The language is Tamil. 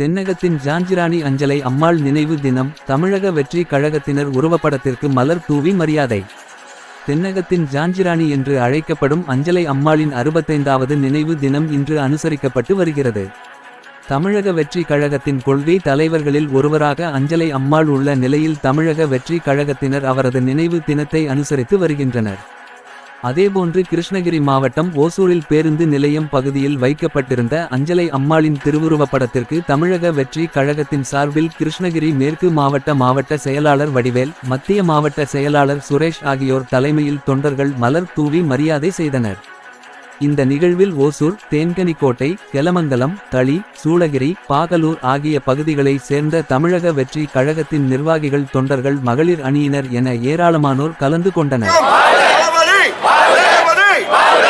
தென்னகத்தின் ஜான்ஜிராணி அஞ்சலை அம்மாள் நினைவு தினம் தமிழக வெற்றி கழகத்தினர் உருவப்படத்திற்கு மலர் தூவி மரியாதை. தென்னகத்தின் ஜான்ஜிராணி என்று அழைக்கப்படும் அஞ்சலை அம்மாளின் அறுபத்தைந்தாவது நினைவு தினம் இன்று அனுசரிக்கப்பட்டு வருகிறது. தமிழக வெற்றி கழகத்தின் கொள்கை தலைவர்களில் ஒருவராக அஞ்சலை அம்மாள் உள்ள நிலையில் தமிழக வெற்றி கழகத்தினர் அவரது நினைவு தினத்தை அனுசரித்து வருகின்றனர். அதேபோன்று கிருஷ்ணகிரி மாவட்டம் ஓசூரில் பேருந்து நிலையம் பகுதியில் வைக்கப்பட்டிருந்த அஞ்சலை அம்மாளின் திருவுருவப்படத்திற்கு தமிழக வெற்றி கழகத்தின் சார்பில் கிருஷ்ணகிரி மேற்கு மாவட்ட மாவட்ட செயலாளர் வடிவேல் மத்திய மாவட்ட செயலாளர் சுரேஷ் ஆகியோர் தலைமையில் தொண்டர்கள் மலர் தூவி மரியாதை செய்தனர். இந்த நிகழ்வில் ஓசூர் தேன்கனிக்கோட்டை கெலமங்கலம் தளி சூளகிரி பாகலூர் ஆகிய பகுதிகளை சேர்ந்த தமிழக வெற்றி கழகத்தின் நிர்வாகிகள் தொண்டர்கள் மகளிர் அணியினர் என ஏராளமானோர் கலந்து கொண்டனர். ভালো